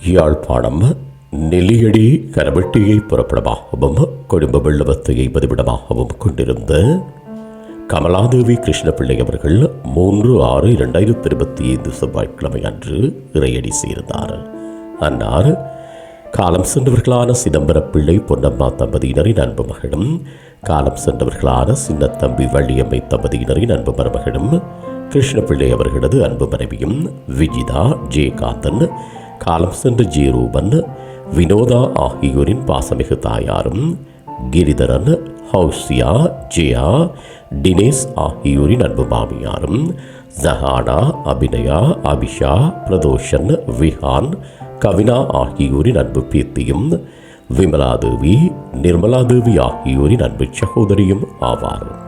யாழ்ப்பாணம் நெல்லியடி கரவெட்டியை புறப்படமாகவும் குடும்ப வெள்ளவத்தையை பதிவிடமாகவும் கொண்டிருந்த கமலாதேவி கிருஷ்ணபிள்ளை அவர்கள் மூன்று ஆறு இரண்டாயிரத்தி இருபத்தி ஐந்து செவ்வாய்க்கிழமை அன்று இறையடி சேர்ந்தார் அன்னார் காலம் சென்றவர்களான சிதம்பரப்பிள்ளை பொன்னம்மா தம்பதியினரின் அன்பு மகனும் காலம் சென்றவர்களான சின்னத்தம்பி வள்ளியம்மை தம்பதியினரின் அன்பு மருமகனும் கிருஷ்ணபிள்ளை அவர்களது அன்பு மனைவியும் விஜிதா ஜெயகாந்தன் காலம் சென்ற ஜெயரூபன் வினோதா ஆகியோரின் பாசமிகு தாயாரும் கிரிதரன் ஹவுசியா ஜெயா டினேஸ் ஆகியோரின் அன்பு மாமியாரும் ஜஹானா அபிநயா அபிஷா பிரதோஷன் விஹான் கவினா ஆகியோரின் அன்பு பீர்த்தியும் விமலாதேவி நிர்மலாதேவி ஆகியோரின் அன்பு சகோதரியும் ஆவார்.